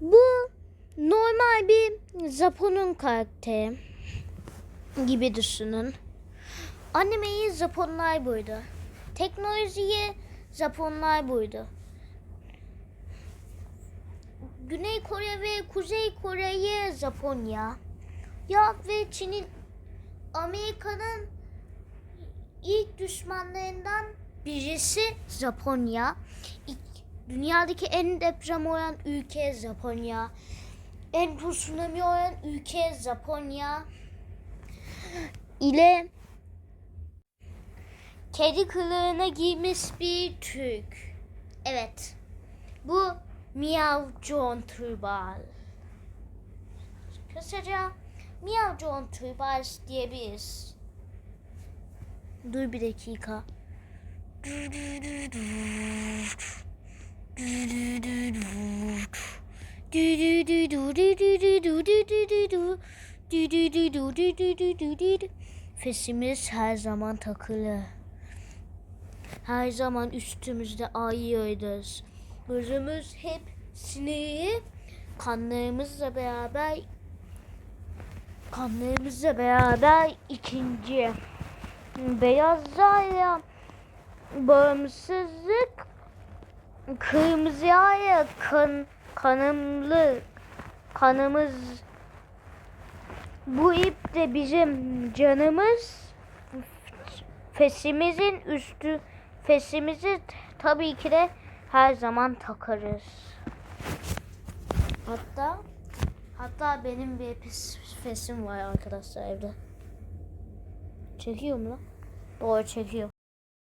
Bu normal bir Japon'un karakteri gibi düşünün. Animeyi Japonlar buydu. Teknolojiyi Japonlar buydu. Güney Kore ve Kuzey Kore'yi Japonya. Ya ve Çin'in Amerika'nın ilk düşmanlarından birisi Japonya. Dünyadaki en deprem olan ülke Japonya. En tsunami olan ülke Japonya. ile kedi kılığına giymiş bir Türk. Evet. Bu Miao John Turbal. Kısaca Miao John Turbal diyebiliriz. Dur bir dakika. Fesimiz her zaman takılı. Her zaman üstümüzde ayıyoruz. Gözümüz hep sineği kanlarımızla beraber kanlarımızla beraber ikinci beyazlarla bağımsızlık kırmızıya kan kanımlı kanımız bu ip de bizim canımız fesimizin üstü fesimizi tabii ki de her zaman takarız. Hatta hatta benim bir fesim var arkadaşlar evde. Çekiyor mu lan? Doğru çekiyor.